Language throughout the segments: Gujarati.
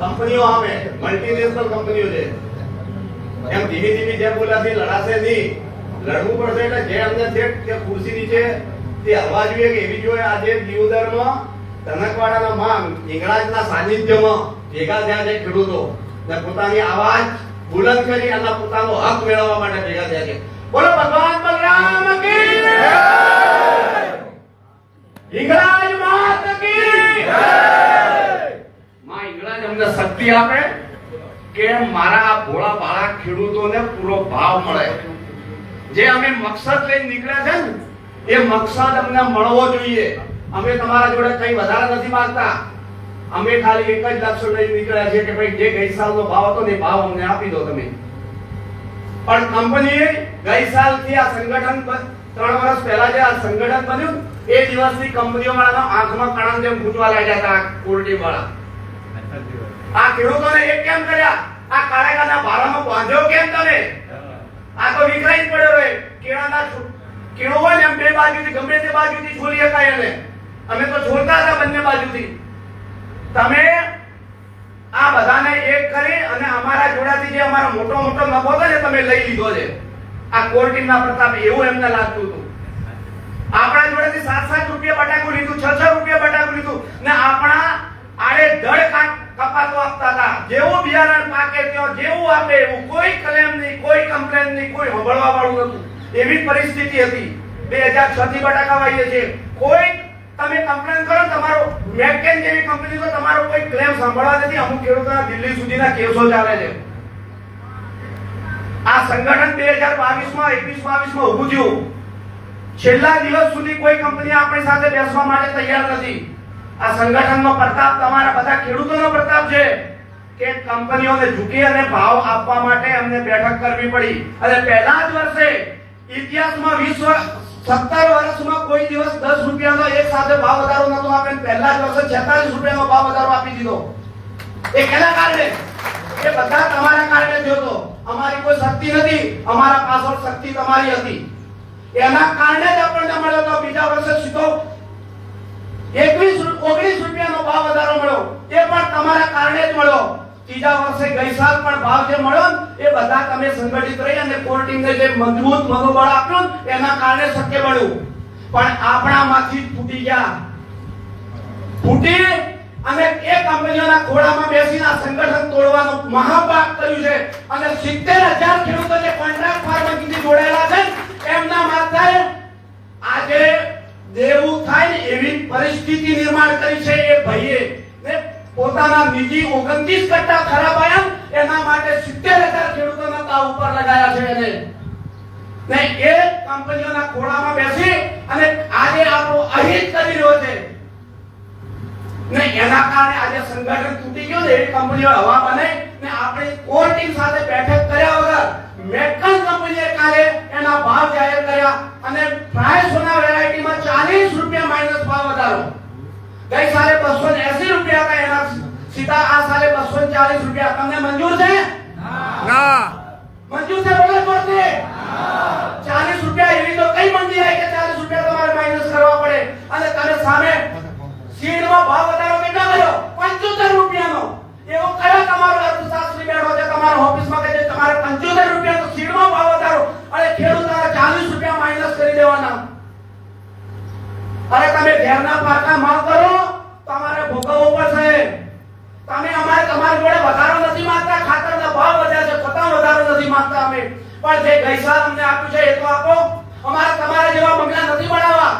કંપનીઓ આવે મલ્ટીનેશનલ કંપનીઓ છે. એમ ધીમી ધીમી જેમ બોલાથી લડાશે નહીં. લડવું પડશે એટલે જે અમને છે કે ખુરશી નીચે તે હવા જોઈએ કે એવી જોઈએ. આજે દિયોદરમાં ધનકવાડાના માંગ હિંગળાજના સાનિધ્યમાં ભેગા થયા છે ખેડૂતો. ને પોતાની અવાજ બુલંદ કરી અને પોતાનો હક મેળવવા માટે ભેગા થયા છે. બોલો ભગવાન બલરામ કી જય! હિંગળાજ માત કી જય! માં હિંગળાજ શક્તિ આપે કે મારા ભોળા ભાળા ખેડૂતોને પૂરો ભાવ મળે. જે અમે મકસદ લઈને નીકળ્યા છે ને, એ મકસદ અમને મળવો જોઈએ. અમે તમારા જોડે કઈ વધારે નથી માંગતા. અમે ખાલી એક જ લક્ષ્ય લઈને નીકળ્યા છે કે ભાઈ જે ગઈ સાલનો ભાવ હતો ને ભાવ અમને આપી દો તમે. પણ કંપનીએ ગઈ સાલથી આ સંગઠન ત્રણ વર્ષ પહેલા જે આ સંગઠન બન્યું, એ દિવસથી કંપનીઓ વાળાનો આંખમાં કણામ જેમ ફૂટવા લાગ્યા હતા કોર્ટી વાળા આ ખેડૂતોને એક કેમ કર્યા? આ કાળેકાના ભારામાં બાંધ્યો કેમ તમે? આ તો વિખરાઈ જ પડ્યો રહે. કેળાના કેળો હોય ને એમ બે બાજુથી ગમે તે બાજુથી છોલી શકાય એને. અમે તો છોડતા હતા બંને બાજુથી. તમે આ બધાને એક કરી અને અમારા જોડાથી જે અમારો મોટો મોટો નફો હતો ને તમે લઈ લીધો છે. આ કોર્ટિંગના પ્રતાપ એવું એમને લાગતું હતું. આપણા જોડેથી સાત સાત રૂપિયા બટાકું લીધું છ છ રૂપિયા બટાકું લીધું. ને આપણા આડે દળ કા- કપાતો આપતા હતા જેવું બિયારણ પાકે ત્યાં જેવું આપે એવું કોઈ ક્લેમ નહીં, કોઈ કમ્પ્લેન નહીં, કોઈ હોબળવા વાળું નતું એવી પરિસ્થિતિ હતી. બે હજાર છ થી બટાકા વાઈએ છીએ. કોઈ તમે કમ્પ્લેન કરો તમારો મેકેન જેવી કંપની તો તમારો કોઈ ક્લેમ સાંભળવા નથી? અમુક ખેડૂતોના દિલ્હી સુધીના કેસો ચાલે છે. આ સંગઠન બે હજાર બાવીસમાં એકવીસ બાવીસમાં ઉભું થયું. છેલ્લા દિવસ સુધી કોઈ કંપની આપણી સાથે બેસવા માટે તૈયાર નથી. આ સંગઠનનો પ્રતાપ તમારા બધા ખેડૂતોનો પ્રતાપ છે કે કંપનીઓને ઝૂકી અને ભાવ આપવા માટે અમને બેઠક કરવી પડી. અને પહેલા જ વર્ષે ઇતિહાસમાં વિશ્વ સત્તર વર્ષમાં કોઈ દિવસ દસ રૂપિયાનો એક સાથે ભાવ વધારો નતો આપે પહેલા જ વર્ષે છેતાલીસ રૂપિયાનો ભાવ વધારો આપી દીધો. એ કેના કારણે? એ બધા તમારા કારણે જોતો અમારી કોઈ શક્તિ નથી, અમારા પાછળ શક્તિ તમારી હતી. એના કારણે જ આપણને મળ્યો તો બીજા વર્ષે સીધો એકવીસ ઓગણીસ રૂપિયાનો ભાવ વધારો મળ્યો. એ પણ તમારા કારણે જ મળ્યો. ત્રીજા વર્ષે ગઈ સાલ પણ ભાવ જે મળ્યો એ બધા તમે સંગઠિત રહી અને કોર્ટિંગને જે મજબૂત મનોબળ આપ્યું એના કારણે શક્ય મળ્યું પણ આપણામાંથી ફૂટી ગયા. ફૂટી અને એ કંપનીઓના ખોળામાં બેસીને સંગઠન તોડવાનો મહાપાપ કર્યું છે. અને સિત્તેર હજાર ખેડૂતો જે કોન્ટ્રાક્ટ ફાર્મિંગથી જોડાયેલા છે એમના માથે આજે દેવું થાય ને એવી પરિસ્થિતિ નિર્માણ કરી છે એ ભાઈએ. ને પોતાના બીજી ઓગણત્રીસ કરતા ખરાબ આયા એના માટે સિત્તેર હજાર ખેડૂતોના તાવ ઉપર લગાયા છે એને. ને એ કંપનીઓના ખોળામાં બેસી અને આજે આપણો અહિત કરી રહ્યો છે. ને એના કારણે આજે સંગઠન તૂટી ગયું ને એ કંપનીઓ હવા બને આપણે કોર ટીમ સાથે બેઠક કર્યા વગર મેકન કંપનીએ કાલે એના ભાવ જાહેર કર્યા અને ફ્રાય સોના વેરાયટીમાં 40 રૂપિયા માઇનસ ભાવ વધારો ગઈ સાલે 280 રૂપિયા હતા એના સીધા આ સાલે 240 રૂપિયા. તમને મંજૂર છે? ના. મંજૂર છે બોલે પડશે 40 રૂપિયા એવી તો કઈ મંદી આવી કે 40 રૂપિયા તમારે માઇનસ કરવા પડે? અને તમે સામે સીડમાં ભાવ વધારો કેટલા કર્યો? 75 રૂપિયાનો. એવો કયો તમારો અર્થશાસ્ત્રી બેઠો છે તમારા ઓફિસમાં કે જે તમારે 75 રૂપિયાનો ખીરમાં ભાવ વધારો. અને ખેડૂતોને 40 રૂપિયા માઇનસ કરી દેવાના. અરે તમે ઘેરના પાકા માફ કરો તમારે ભોગવવું પડશે તમે અમારે તમારી જોડે વધારો નથી માંગતા ખાતરના ભાવ વધ્યા છે છતાં વધારો નથી માંગતા અમે પણ જે ગઈ સાલ અમને આપ્યું છે એ તો આપો અમારે તમારા જેવા બંગલા નથી બનાવવા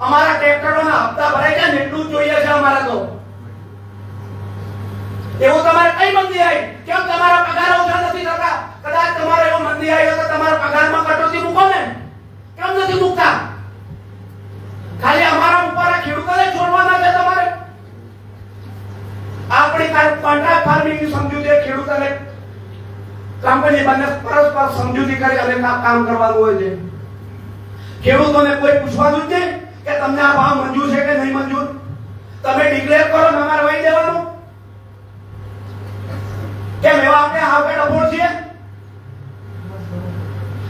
અમારા ટ્રેક્ટરોના હપ્તા ભરાઈ જાય ને એટલું જ જોઈએ છે અમારે તો એવું તમારે કઈ મંદી આવી કેમ તમારા પગાર ઓછા નથી થતા કદાચ તમારે એવો મંદી આવી હોય તો તમારા પગારમાં કટોતી મૂકો ને કેમ નથી મૂકતા ખાલી અમારા ઉપર આ ખેડૂતોને છોડવાના છે તમારે આપણી કોન્ટ્રાક્ટ ફાર્મિંગ સમજૂતી એ ખેડૂત અને કંપની બંને પરસ્પર સમજૂતી કરી અને આ કામ કરવાનું હોય છે ખેડૂતોને કોઈ પૂછવાનું જ નહીં કે તમને આ ભાવ મંજૂર છે કે નહીં મંજૂર? તમે ડિક્લેર કરો તમારે વહી દેવાનું કેમ, એવા આપણે હાવકે ડફોળ છીએ?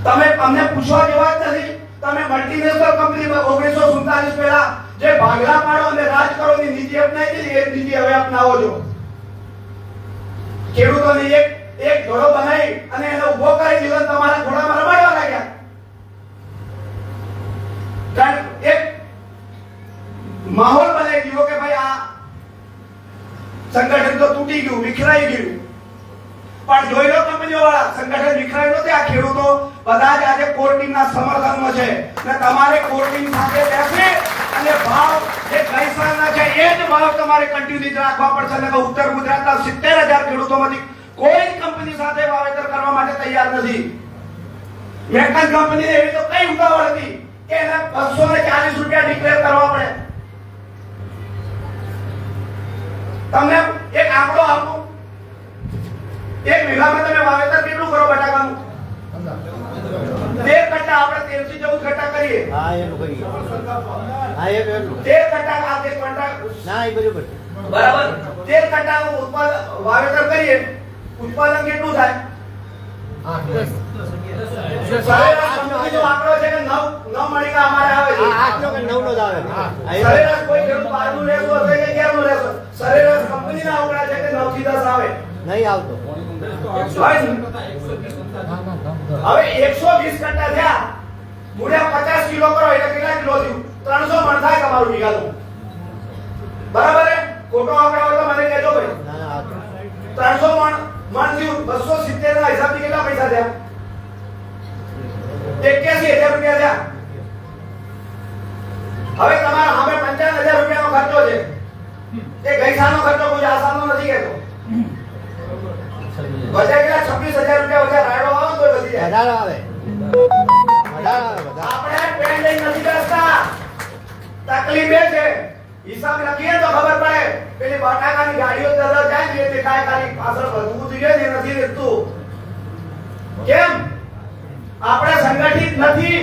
તમે, અમને પૂછવા જેવા જ નથી. તમે મલ્ટીનેશનલ કંપની ઓગણીસો સુડતાલીસ પહેલા જે ભાગલા પાડો અને રાજ નીતિ અપનાવી દીધી એ નીતિ હવે અપનાવો છો. ખેડૂતોને એક એક ઘોડો બનાવી અને એને ઊભો કરી દીધો તમારા ઘોડામાં રમાડવા લાગ્યા. કારણ માહોલ બનાવી દીધો કે ભાઈ આ સંગઠન તો તૂટી ગયું, વિખરાઈ ગયું. પણ જોઈ લો કંપનીઓ વાળા સંગઠન વિખરાયું નથી આ ખેડૂતો બધા જ આજે કોર ટીમના સમર્થનમાં છે. ને તમારે કોર ટીમ સાથે બેસી અને ભાવ જે ગઈ સાલના છે એ જ ભાવ તમારે કન્ટિન્યુ રાખવા પડશે. અને ઉત્તર ગુજરાતના સિત્તેર હજાર ખેડૂતોમાંથી કોઈ કંપની સાથે વાવેતર કરવા માટે તૈયાર નથી. મેકન કંપની એવી તો કઈ ઉતાવળ હતી કે એને બસો ને ચાલીસ રૂપિયા ડિક્લેર કરવા પડે. તમને એક આંકડો આપું? એક વીઘામાં તમે વાવેતર કેટલું કરો બટાકાનું? તેર કટ્ટા આપણે તેરથી ચૌદ કટ્ટા કરીએ. હા એનું કરીએ. હા એ એટલું તેર કટ્ટા આ તે કટ્ટા ના એ બરોબર બરાબર. તેર કટ્ટાનું ઉત્પાદન વાવેતર કરીએ ઉત્પાદન કેટલું થાય? કંપનીનો આંકડો છે કે નવ નવ મણિકા અમારે આવે છે. આ આઠ કે નવ નો જ આવે. સરેરાશ કોઈ ખેડૂત બારનું લેતો હશે કે અગિયારનું લેતો સરેરાશ કંપનીના આંકડા છે કે નવથી દસ આવે? નહીં આવતો. હવે એકસો વીસ કટ્ટા થયા. પચાસ કિલો કરો એટલે કેટલા કિલો થયું? ત્રણસો મણ થાય તમારું વીઘાનું. બરાબર છે? ખોટો આંકડા હોય તો મને કહેજો ભાઈ. ના ના આવતો. ત્રણસો મણ મણ થયું. બસો સિત્તેર ના હિસાબથી કેટલા પૈસા થયા? એક્યાસી હજાર રૂપિયા થયા હવે તમારા સામે પંચાવન હજાર રૂપિયાનો ખર્ચો છે. એ ગઈ સાલનો ખર્ચો કોઈ આ સાલનો નથી કહેતો. બધા ગયા છવ્વીસ હજાર રૂપિયા વચ્ચે રાયડો આવે તો વધી જાય. વધારે આવે આપણે પેન લઈ નથી બેસતા. તકલીફ એ છે. હિસાબ લખીએ તો ખબર પડે. પેલી બટાકાની ગાડીઓ દરરોજ જાય ને તે કાય ખાલી પાછળ વધવું જોઈએ ને નથી દેખતું કેમ? આપણે સંગઠિત નથી.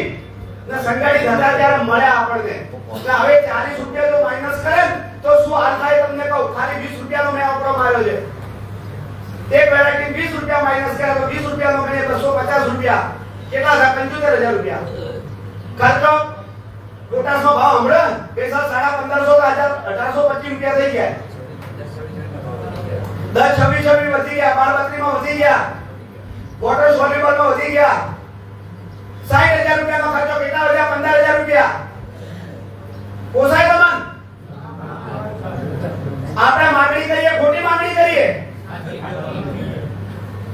ને સંગઠિત હતા ત્યારે મળ્યા આપણને. એટલે હવે ચાલીસ રૂપિયા જો માઇનસ કરે તો શું હાલ થાય તમને કહું? ખાલી વીસ રૂપિયાનો મેં આંકડો માર્યો છે. એક વેરાયટી વીસ રૂપિયા માઇનસ કરે તો વીસ રૂપિયાનો ગણીએ બસો પચાસ રૂપિયા. કેટલા થાય? પંચોતેર હજાર રૂપિયા. ખર્ચો? પોટાશનો ભાવ હમણાં પૈસા સાડા પંદરસો હજાર અઢારસો પચીસ રૂપિયા થઈ ગયા. દસ છવ્વીસ છવ્વીસ વધી ગયા બાર બત્રીસમાં વધી ગયા. વોટર સોલ્યુબલમાં વધી ગયા. સાઠ હજાર રૂપિયાનો ખર્ચો કેટલા વધ્યા પંદર હજાર રૂપિયા. પોસાય તમને આપણે માંગણી કરીએ, ખોટી માંગણી કરીએ?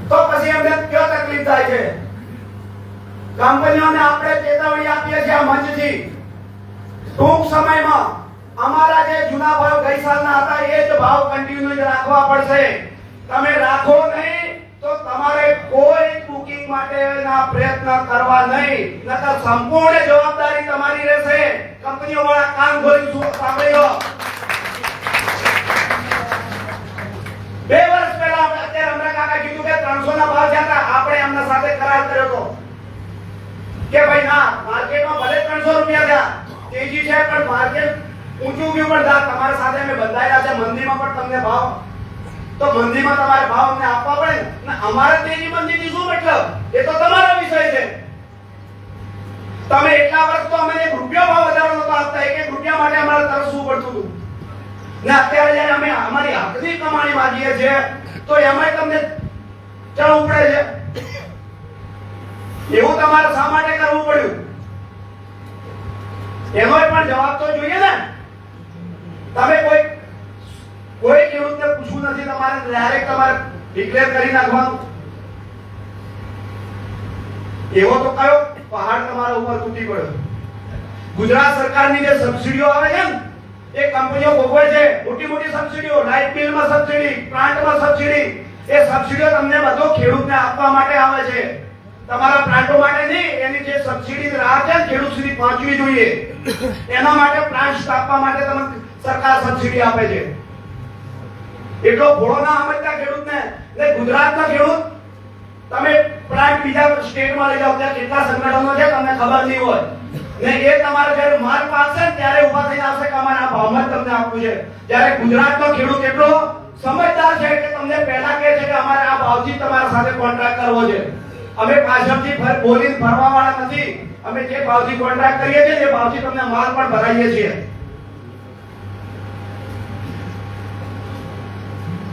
તો પછી અમને કયો તકલીફ થાય છે? કંપનીઓને આપણે ચેતવણી આપીએ છીએ આ મંચથી. ટૂંક સમયમાં અમારા જે જૂના ભાવ ગઈ સાલના હતા, એ જ ભાવ કન્ટિન્યુ રાખવા પડશે. તમે રાખો નહીં, તો તમારે કોઈ બુકિંગ માટેના પ્રયત્ન કરવા નહીં, નકર સંપૂર્ણ જવાબદારી તમારી રહેશે. કંપનીઓ વાળા કામ ખોલી શું સાંભળી બે વર્ષ પહેલા અત્યારે અમને કાકા કીધું કે 300 ના ભાવ હતા, આપણે એમના સાથે કરાર કર્યો હતો. કે ભાઈ ના માર્કેટમાં ભલે 300 રૂપિયા થયા, તેજી છે, પણ માર્કેટ ઊંચું ગયું પણ તમારા સાથે અમે બંધાયેલા છે, મંદીમાં પણ તમને ભાવ તો મંદીમાં તમારે ભાવ અમને આપવા પડે ને? અમારે તેજી મંદીથી શું મતલબ? એ તો તમારો વિષય છે. તમે એટલા વર્ષ તો અમને એક રૂપિયો ભાવ વધારો નતો આપતા, એક એક રૂપિયા માટે અમારે તરસવું પડતું હતું? ને અત્યારે જ્યારે અમે અમારી હકની કમાણી માંગીએ છીએ, તો એમાંય તમને ચણ ઉપડે છે. એવું તમારે શા માટે કરવું પડ્યું? એનો પણ જવાબ તો જોઈએ ને તમે કોઈ કોઈ ખેડૂતને પૂછવું નથી તમારે ડાયરેક્ટ તમારે ડિક્લેર કરી નાખવાનું. એવો તો કયો? પહાડ તમારા ઉપર તૂટી પડ્યો ગુજરાત સરકારની જે સબસિડીઓ આવે છે એ કંપનીઓ ભોગવે છે. મોટી મોટી સબસિડીઓ લાઇટ બિલમાં સબસિડી પ્લાન્ટમાં સબસિડી એ સબસિડીઓ તમને બધો ખેડૂતને આપવા માટે આવે છે. તમારા પ્લાન્ટો માટે નહીં, એની જે સબસિડી રાહ છે ખેડૂત સુધી પહોંચવી જોઈએ. એના માટે પ્લાન્ટ સ્થાપવા માટે તમને સરકાર સબસિડી આપે છે. એટલો ભોળો ના સમજતા ખેડૂતને. ને ગુજરાતના ખેડૂત, તમે પ્રાઇમ બીજા સ્ટેટમાં લઈ જાઓ, ત્યાં કેટલા સંગઠનો છે તમને ખબર નહીં હોય. ને એ તમારે જ્યારે માલ પાસે ત્યારે ઊભા થઈને આવશે કે અમારે આ ભાવમાં તમને આપવું છે. જ્યારે ગુજરાતનો ખેડૂત એટલો સમજદાર છે કે તમને પહેલા કહે છે કે અમારે આ ભાવથી તમારા સાથે કોન્ટ્રાક્ટ કરવો છે. અમે પાછળથી બોલી ભરવા વાળા નથી. અમે જે ભાવથી કોન્ટ્રાક્ટ કરીએ છીએ એ ભાવથી તમને માલ પણ ભરાઈએ છીએ.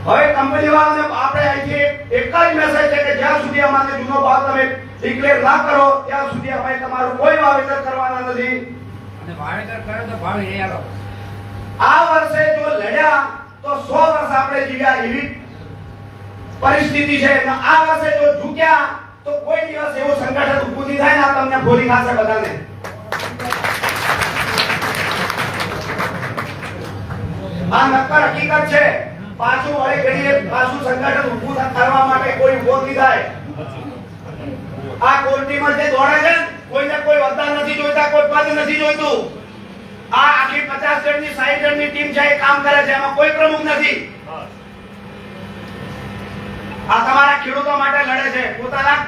હવે કંપની વાળાને આપણે અહીંથી એક જ મેસેજ છે કે જ્યાં સુધી અમારે જૂનો ભાવ તમે ડિક્લેર ના કરો ત્યાં સુધી અમે તમારું કોઈ વાવેતર કરવાના નથી. અને વાવેતર કરે તો ભાવ એ આલો આ વર્ષે જો લડ્યા તો 100 વર્ષ આપણે જીવ્યા એવી પરિસ્થિતિ છે. આ વર્ષે જો ઝૂક્યા તો કોઈ દિવસ એવું સંગઠન ઉભું થાય ને તમને ભૂલી ખાશે બધાને. આ નક્કર હકીકત છે. પાછું વળે ઘડીએ પાછું સંગઠન ઊભું કરવા માટે કોઈ ઊભો નહીં થાય. આ કોર્ટીમાં જે દોડે છે કોઈને કોઈ વરદાન નથી જોઈતા, કોઈ પદ નથી જોઈતું. આ આખી પચાસ જણની સાઠ જણની ટીમ છે, એ કામ કરે છે, એમાં કોઈ પ્રમુખ નથી. આ તમારા ખેડૂતો માટે લડે છે. પોતાના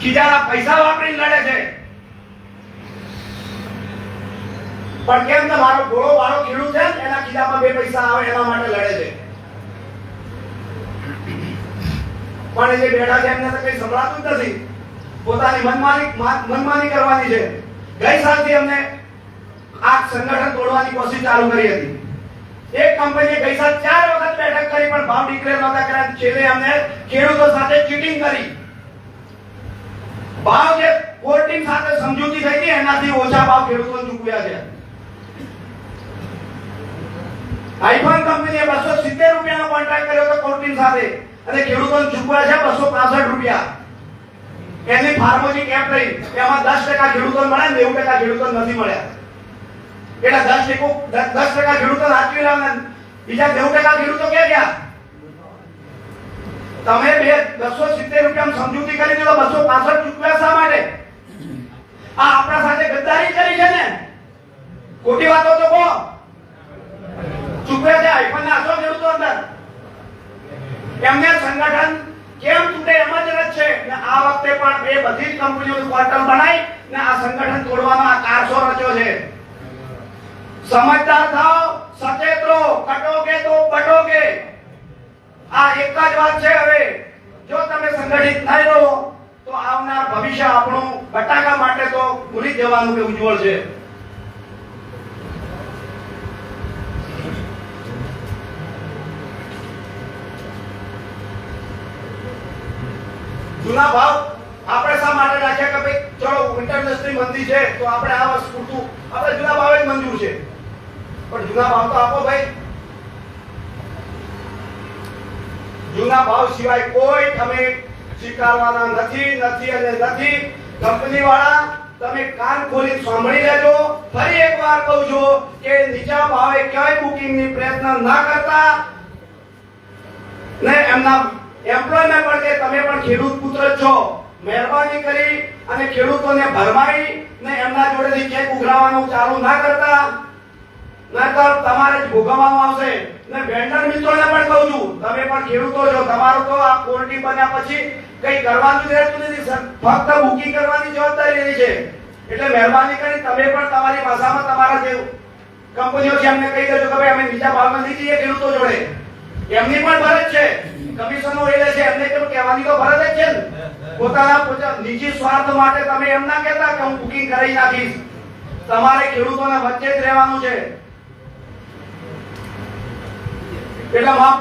ખીજાના પૈસા વાપરીને લડે છે. પણ કેમ કે મારો ગોળો વાળો ખેડૂત છે એના ખીલામાં બે પૈસા આવે, એના માટે લડે છે. પણ જે બેઠા છે, એમને તો કઈ સંભળાતું જ નથી. પોતાની મનમાની મનમાની કરવાની છે. ગઈ સાલથી અમને આ સંગઠન તોડવાની કોશિશ ચાલુ કરી હતી. એક કંપનીએ ગઈ સાલ ચાર વખત બેઠક કરી, પણ ભાવ ડિક્લેર નહોતા કર્યા. છેલ્લે અમને ખેડૂતો સાથે ચીટિંગ કરી. ભાવ જે કોર્ટિંગ સાથે સમજૂતી થઈ હતી, એનાથી ઓછા ભાવ ખેડૂતો ચૂકવ્યા છે. આઈફોન કંપનીએ બસો સિત્તેર રૂપિયાનો કોન્ટ્રાક્ટ કર્યો હતો કોર્ટિન સાથે. અને ખેડૂતોને ચૂકવ્યા છે બસો પાસઠ રૂપિયા. એની ફાર્મોજી કેમ્પ રહી એમાં દસ ટકા ખેડૂતો મળ્યા નેવું ટકા ખેડૂતો નથી મળ્યા. એટલે દસ ટકો દસ ટકા ખેડૂતો સાચવી લાવવાના બીજા નેવું ટકા ખેડૂતો ક્યાં ગયા? તમે બે બસો સિત્તેર રૂપિયા સમજૂતી કરી દીધો બસો પાસઠ ચૂકવ્યા શા માટે? આ આપણા સાથે ગદ્દારી કરી છે ને? ખોટી વાતો તો કહો. ચૂકવ્યા છે, આઈફોન ના જેવું તો અંદર. એમને સંગઠન કેમ તૂટે એમ જ રજ છે. ને આ વખતે પણ એ બધી જ કંપનીઓનું ક્વાર્ટર બનાવી ને આ સંગઠન તોડવાનો આ કારસો રચ્યો છે. સમજદાર થાઓ, સચેત રહો, કટોગે તો બટોગે. આ એક જ વાત છે હવે. જો તમે સંગઠિત થઈ રહો, તો આવનાર ભવિષ્ય આપણું બટાકા માટે તો ભૂલી જવાનું કે ઉજ્જવળ છે. જૂના ભાવ આપણે શા માટે રાખ્યા કે ભાઈ, ચલો ઇન્ટરનેશનલ મંદી છે, તો આપણે આ પૂરતું, આપણે જૂના ભાવે જ મંજૂર છે. પણ જૂના ભાવ તો આપો ભાઈ. જૂના ભાવ સિવાય કોઈ તમે સ્વીકારવાના નથી નથી અને નથી. કંપની વાળા તમે કાન ખોલી સાંભળી લેજો. ફરી એકવાર કહું છું કે નીચા ભાવે ક્યાંય બુકિંગની પ્રયત્ન ના કરતા ને એમના એમ્પ્લોયને પણ કે તમે પણ ખેડૂત પુત્ર છો. મહેરબાની કરી અને ખેડૂતોને ભરમાઈ ને એમના જોડેથી ચેક ઉઘરાવવાનું ચાલુ ના કરતા. નહીતર તમારે જ ભોગવવાનું આવશે. ને વેન્ડર મિત્રોને પણ કહું છું, તમે પણ ખેડૂતો છો. તમારું તો આ કોર્ટી બન્યા પછી કઈ કરવાનું રહેતું નથી. ફક્ત બુકિંગ કરવાની જવાબદારી રહી છે. એટલે મહેરબાની કરી તમે પણ તમારી ભાષામાં તમારા જે કંપનીઓ છે એમને કહી દેજો કે ભાઈ અમે બીજા ભાવમાં નહીં જઈએ ખેડૂતો જોડે. એમની પણ ફરજ છે. કમિશનો એ છે એમને કેમ કહેવાની તો ફરજ જ છે ને. પોતાના પોતા નિજી સ્વાર્થ માટે તમે એમ ના કહેતા કે હું બુકિંગ કરી નાખીશ. તમારે ખેડૂતોના વચ્ચે જ રહેવાનું છે. એટલે માં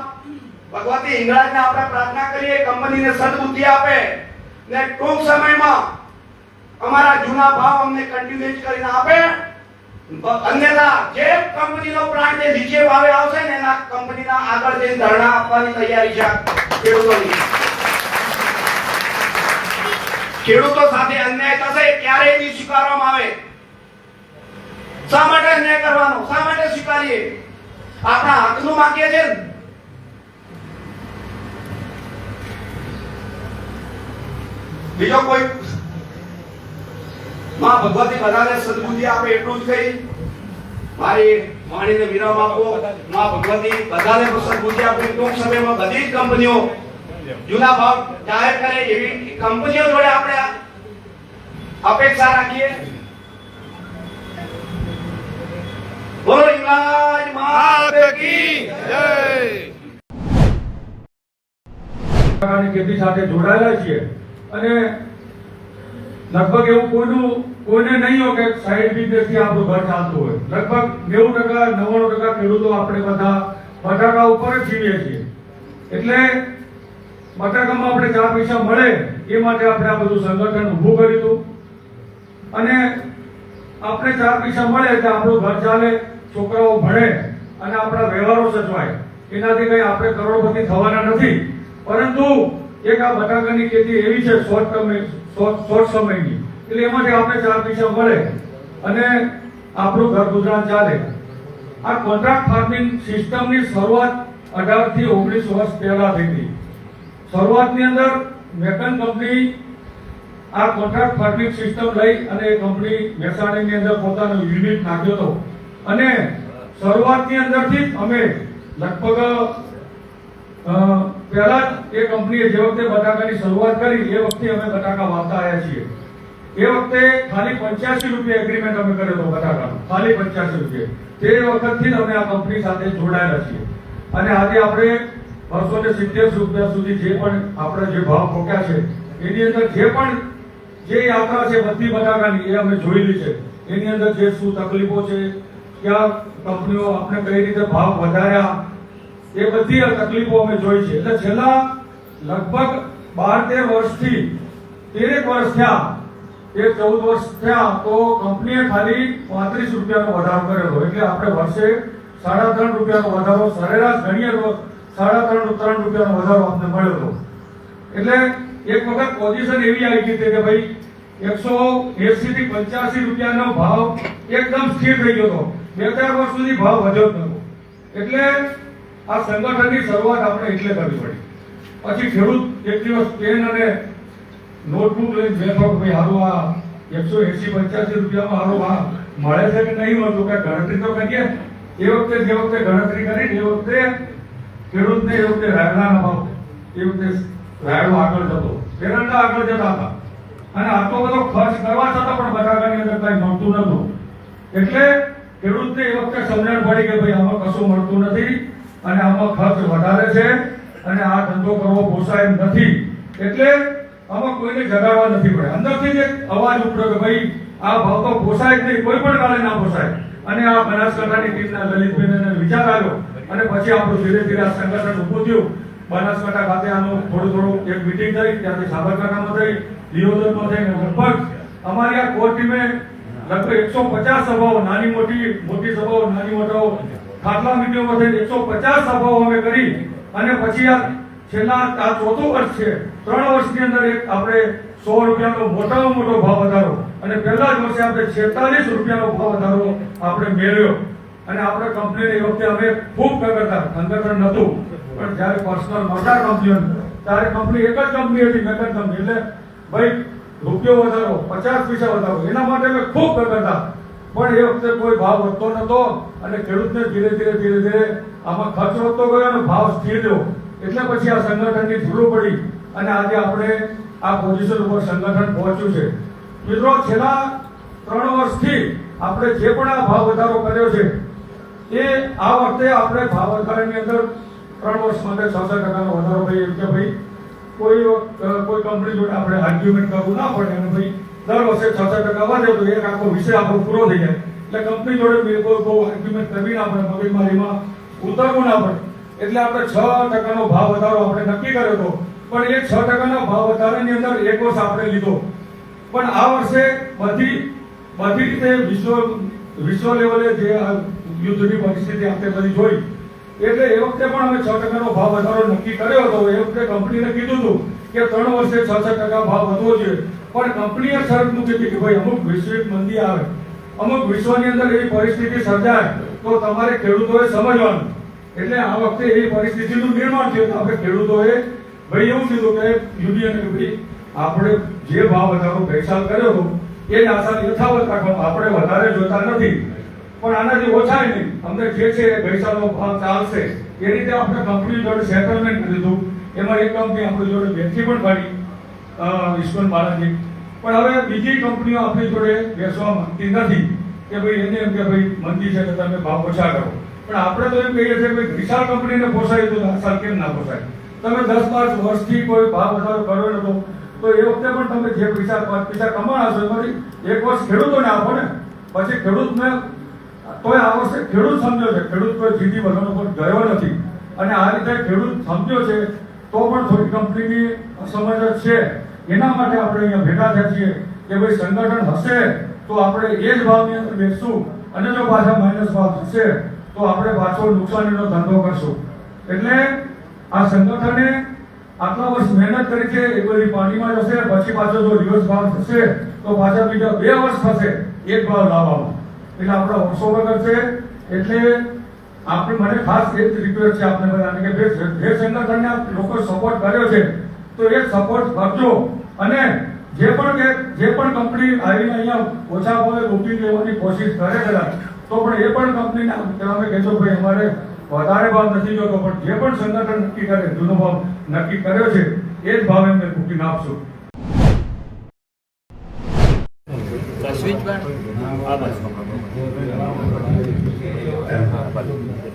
ભગવતી હિંગળાજને આપણે પ્રાર્થના કરીએ કંપનીને સદબુદ્ધિ આપે ને ટૂંક સમયમાં અમારા જૂના ભાવ અમને કન્ટિન્યુ કરીને આપે. અન્યથા જે કંપનીનો પ્લાન્ટ જે નીચે ભાવે આવશે ને એના કંપનીના આગળ જઈને ધરણા આપવાની તૈયારી છે. ખેડૂતોની. ખેડૂતો સાથે અન્યાય થશે ક્યારેય નહીં સ્વીકારવામાં આવે. શા માટે અન્યાય કરવાનો? શા માટે સ્વીકારીએ? આપણા હકનું માંગીએ છે બીજો કોઈ માં ભગવતી બધાને સદબુદ્ધિ આપે એટલું જ કહી, મારી વાણીને વિરામ આપો. માં ભગવતી બધાને સદબુદ્ધિ આપે. ટૂંક સમયમાં બધી જ કંપનીઓ જૂના ભાવ જાહેર કરે એવી કંપનીઓ જોડે આપણે અપેક્ષા રાખીએ. બોલો ઇંગ્લાજ માત પ્રકારની ખેતી સાથે જોડાયેલા છીએ. અને લગભગ એવું કોઈનું, કોઈને નહીં હોય કે સાઈડ બિઝનેસથી આપણું ઘર ચાલતું હોય. લગભગ નેવું ટકા, નવ્વાણું ટકા ખેડૂતો આપણે બધા બટાકા ઉપર જ જીવીએ છીએ. એટલે બટાકામાં આપણે ચાર પૈસા મળે એ માટે આપણે આ બધું સંગઠન ઊભું કર્યું હતું. અને આપણે ચાર પૈસા મળે એટલે આપણું ઘર ચાલે, છોકરાઓ ભણે અને આપણા વ્યવહારો સચવાય. એનાથી કઈ આપણે કરોડપતિ થવાના નથી. પરંતુ એક આ બટાકાની ખેતી એવી છે શોર્ટ ટર્મ શોર્ટ સમયની. એટલે એમાંથી આપણે ચાર પૈસા મળે અને આપણું ઘર ગુજરાન ચાલે. આ કોન્ટ્રાક્ટ ફાર્મિંગ સિસ્ટમની શરૂઆત અઢારથી ઓગણીસ વર્ષ પહેલા થઈ હતી. શરૂઆતની અંદર મેકન કંપની આ કોન્ટ્રાક્ટ ફાર્મિંગ સિસ્ટમ લઈ અને એ કંપની મહેસાણીની અંદર પોતાનો યુનિટ નાખ્યો હતો. અને શરૂઆતની અંદરથી જ અમે લગભગ પહેલા એ કંપનીએ જે વખતે બટાકાની શરૂઆત કરી, એ વખતે અમે બટાકા વાવતા આવ્યા છીએ. એ વખતે ખાલી પંચ્યાસી રૂપિયા એગ્રીમેન્ટ અમે કર્યો હતો બટાકાનો. ખાલી પંચ્યાસી રૂપિયા. તે વખતથી જ અમે આ કંપની સાથે જોડાયેલા છીએ. અને આજે આપણે બસો ને સિત્તેર રૂપિયા સુધી જે પણ આપણે જે ભાવ પોક્યા છે, એની અંદર જે પણ જે યાત્રા છે બધી બટાકાની, એ અમે જોયેલી છે. એની અંદર જે શું તકલીફો છે, ક્યાં કંપનીઓ આપણે કઈ રીતે ભાવ વધાર્યા એ બધી તકલીફો અમે જોઈ છે. એટલે છેલ્લા લગભગ બાર તેર વર્ષથી તેરેક વર્ષ થયા, એ ચૌદ વર્ષ થયા, તો કંપનીએ ખાલી પાંત્રીસ રૂપિયાનો વધારો કર્યો એટલે આપણે વર્ષે સાડા ત્રણ રૂપિયાનો વધારો, સરેરાશ ગણીએ તો સાડા ત્રણ ત્રણ રૂપિયાનો વધારો અમને મળ્યો હતો. એટલે એક વખત પોઝિશન એવી આવી ગઈ કે ભાઈ, એકસો એસી થી પંચ્યાસી રૂપિયાનો ભાવ એકદમ સ્થિર થઈ ગયો હતો. બે ચાર વર્ષ સુધી ભાવ વધ્યો જ નહોતો. એટલે આ સંગઠનની શરૂઆત આપણે એટલે કરવી પડી. પછી ખેડૂત એક દિવસ પેન અને નોટબુક લઈને બેઠો કે ભાઈ, હારું, આ એકસો એસી પંચ્યાસી રૂપિયામાં હારું આ મળે છે કે નહીં? મળતું કે ગણતરી તો કરીએ. એ વખતે, જે વખતે ગણતરી કરી એ વખતે ખેડૂતને એ વખતે રાયડાના ભાવ, એ વખતે રાયડો આગળ જતો. એરંડા આગળ જતા હતા. અને આટલો બધો ખર્ચ કરવા છતાં પણ બટાકાની અંદર કઈ મળતું નતું એટલે ખેડૂતને એ વખતે સમજણ પડી કે ભાઈ, આમાં કશું મળતું નથી. અને આમાં ખર્ચ વધારે છે અને આ ધંધો કરવો પોસાય એમ નથી. એટલે આમાં કોઈને જગાડવા નથી પડે. અંદરથી જ અવાજ ઉપડ્યો કે ભાઈ, આ ભાવ તો પોસાય નહીં, કોઈ પણ કાલે ના પોસાય. અને આ બનાસકાંઠાની ટીમના લલિતભાઈને વિચાર આવ્યો. અને પછી આપણું ધીરે ધીરે આ સંગઠન ઊભું થયું. બનાસકાંઠા ખાતે આનું થોડું થોડું એક મીટિંગ થઈ, ત્યાંથી સાબરકાંઠામાં થઈ દિયોદરમાં થઈ લગભગ અમારી આ કોર ટીમે લગભગ એકસો પચાસ સભાઓ, નાની મોટી મોટી સભાઓ, નાની મોટાઓ ખાટલા મીટિંગો થઈ એકસો પચાસ સભાઓ અમે કરી અને પછી આ છેલ્લા આ ચોથું વર્ષ છે, ત્રણ વર્ષની અંદર એક આપણે સો રૂપિયાનો મોટામાં મોટો ભાવ વધારો અને પહેલા જ વર્ષે આપણે છેતાલીસ રૂપિયાનો ભાવ વધારો આપણે મેળવ્યો. અને આપણે કંપનીને એ વખતે અમે ખૂબ કરતા સંગઠન નહોતું, પણ જ્યારે પર્સનલ મોટા કંપનીઓ ત્યારે કંપની એક જ કંપની હતી મેકન કંપની એટલે ભાઈ, રૂપિયો વધારો, પચાસ પૈસા વધારો, એના માટે અમે ખૂબ કરતા પણ એ વખતે કોઈ ભાવ વધતો નતો અને ખેડૂતને ધીરે ધીરે ધીરે ધીરે આમાં ખર્ચ વધતો ગયો અને ભાવ સ્થિર રહ્યો. એટલે પછી આ સંગઠનની જરૂર પડી અને આજે આપણે આ પોઝિશન ઉપર સંગઠન પહોંચ્યું છે. મિત્રો, છેલ્લા ત્રણ વર્ષથી આપણે જે પણ આ ભાવ વધારો કર્યો છે, એ આ વખતે આપણે ભાવ વધારાની અંદર ત્રણ વર્ષ માટે છ ટકાનો વધારો ભાઈ કે ભાઈ, કોઈ કોઈ કંપની જોડે આપણે આર્ગ્યુમેન્ટ કરવું ના પડે અને ભાઈ દર વર્ષે છ છ ટકા વધે તો એક આખો વિષય આપણો પૂરો થઈ જાય. એટલે કંપની જોડે કોઈ બહુ આર્ગ્યુમેન્ટ કરવી ના પડે મગજમારીમાં ઉતરવું ના પડે. એટલે આપણે છ ટકાનો ભાવ વધારો આપણે નક્કી કર્યો હતો પણ એ છ ટકાના ભાવ વધારાની અંદર એક વર્ષ આપણે લીધો. પણ આ વર્ષે બધી બધી રીતે વિશ્વ વિશ્વ લેવલે જે યુદ્ધની પરિસ્થિતિ આપણે બધી જોઈ. એટલે એ વખતે પણ અમે છ ટકાનો ભાવ વધારો નક્કી કર્યો હતો. એ વખતે કંપનીને કીધું હતું કે ત્રણ વર્ષે છ છ ટકા ભાવ વધવો જોઈએ. પણ કંપનીએ શરત મૂકી હતી કે ભાઈ અમુક વૈશ્વિક મંદી આવે. અમુક વિશ્વની અંદર એવી પરિસ્થિતિ સર્જાય તો તમારે ખેડૂતોએ સમજવાનું. એટલે આ વખતે એવી પરિસ્થિતિનું નિર્માણ થયું તો આપણે ખેડૂતોએ ભાઈ એવું કીધું કે યુનિયન કે ભાઈ આપણે જે ભાવ વધારો સાલ કર્યો હતો, એ જ આશા યથાવત રાખવાનો આપણે વધારે જોતા નથી. પણ આનાથી ઓછા નહીં. અમને જે છે ગઈ સાલનો ભાવ ચાલશે. એ રીતે આપણે કંપની જોડે સેટલમેન્ટ લીધું એમાં એક કંપની આપણી જોડે બેઠી પણ પાડી ઈશ્વર બાલાજી પણ હવે બીજી કંપનીઓ આપણી જોડે બેસવા માંગતી નથી કે ભાઈ એને એમ કે ભાઈ મંદી છે તો તમે ભાવ ઓછા કરો. પણ આપણે તો એમ કહીએ છીએ ભાઈ વિશાળ કંપનીને પોસાય તો આ સાલ કેમ ના પોસાય? તમે દસ પાંચ વર્ષથી કોઈ ભાવ વધારો કર્યો નતો, તો એ વખતે પણ તમે જે પૈસા પૈસા કમાણા છો એમાંથી એક વર્ષ ખેડૂતોને આપો ને. પછી ખેડૂતને તોય આ વર્ષે ખેડૂત સમજો છે, ખેડૂત કોઈ જીતી વધારો પર ગયો નથી. અને આ રીતે ખેડૂત સમજ્યો છે તો પણ થોડી કંપનીની સમજ છે. એના માટે આપણે અહીંયા ભેગા થયા છીએ કે ભાઈ સંગઠન હશે તો આપણે એ જ ભાવની અંદર બેસશું અને જો પાછા માઇનસ ભાવ થશે તો આપણે પાછો નુકસાનીનો ધંધો કરશું. એટલે આ સંગઠને આટલા વર્ષ મહેનત કરી છે એ બધી પાણીમાં જશે પછી પાછો જો રિવર્સ ભાવ થશે તો પાછા બીજા બે વર્ષ થશે, એક ભાવ લાવવામાં એટલે આપણા વર્ષો વગર છે. એટલે આપણે મને ખાસ એ રિક્વેસ્ટ છે આપણે બધાને કે જે સંગઠનને લોકો સપોર્ટ કર્યો છે, તો એ સપોર્ટ કરજો અને જે પણ કે જે પણ કંપની આવીને અહીંયા ઓછા ભાવે બુકિંગ લેવાની કોશિશ કરે કદાચ, તો પણ એ પણ કંપનીને તમે કહેશો ભાઈ અમારે વધારે ભાવ નથી જોતો, પણ જે પણ સંગઠન નક્કી કરે, જૂનો ભાવ નક્કી કર્યો છે, એ જ ભાવે એમને બુકિંગ આપશું.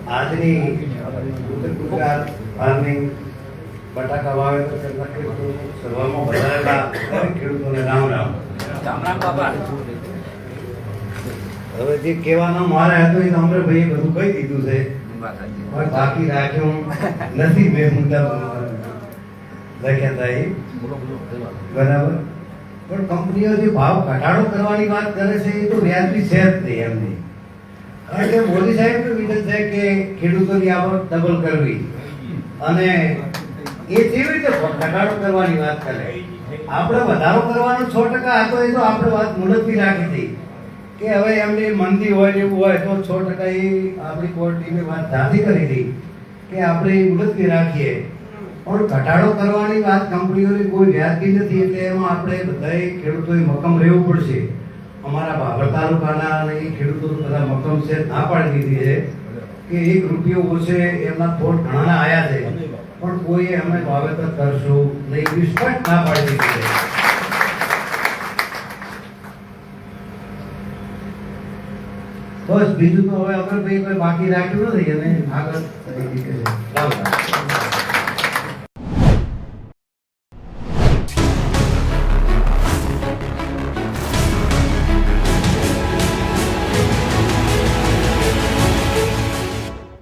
આજની ઉત્તર ગુજરાત ફાર્મિંગ બટાકા વાવેતર સંગઠન સર્વામાં વધારેલા ખેડૂતોને રામ રામ. રામ રામ બાપા. હવે જે કહેવાનો મારે હતો એ અમરે ભાઈ બધું કહી દીધું છે. પણ બાકી રાખ્યું નથી બે મુદ્દા લખ્યા હતા એ. બરાબર? પણ કંપનીઓ જે ભાવ ઘટાડો કરવાની વાત કરે છે, એ તો વ્યાજબી છે જ નહીં એમની. કારણ કે મોદી સાહેબ તો વિધન છે કે ખેડૂતોની આવક ડબલ કરવી. અને એ કેવી રીતે ઘટાડો કરવાની વાત કરે? આપણે વધારો કરવાનો છ ટકા હતો, એ તો આપણે વાત મુલતવી રાખી હતી. કે હવે એમની મંદી હોય એવું હોય તો છ ટકા એ આપણી કોર્ટની વાત ધાંધી કરી હતી કે આપણે એ મુલતવી રાખીએ. પણ ઘટાડો કરવાની વાત કંપનીઓની કોઈ વ્યાજબી નથી એટલે એમાં આપણે બધાએ ખેડૂતોએ મક્કમ રહેવું પડશે. અમારા ભાભર તાલુકાના અને એ ખેડૂતો બધા મક્કમ છે, ના પાડી દીધી છે કે એક રૂપિયો ઓછે એમના થોડ ઘણાના આયા છે. પણ કોઈ અમે વાવેતર કરશું નહીં, એવી ના પાડી દીધી છે. બસ, બીજું તો હવે અગર ભાઈ કોઈ બાકી રાખ્યું નથી અને આગળ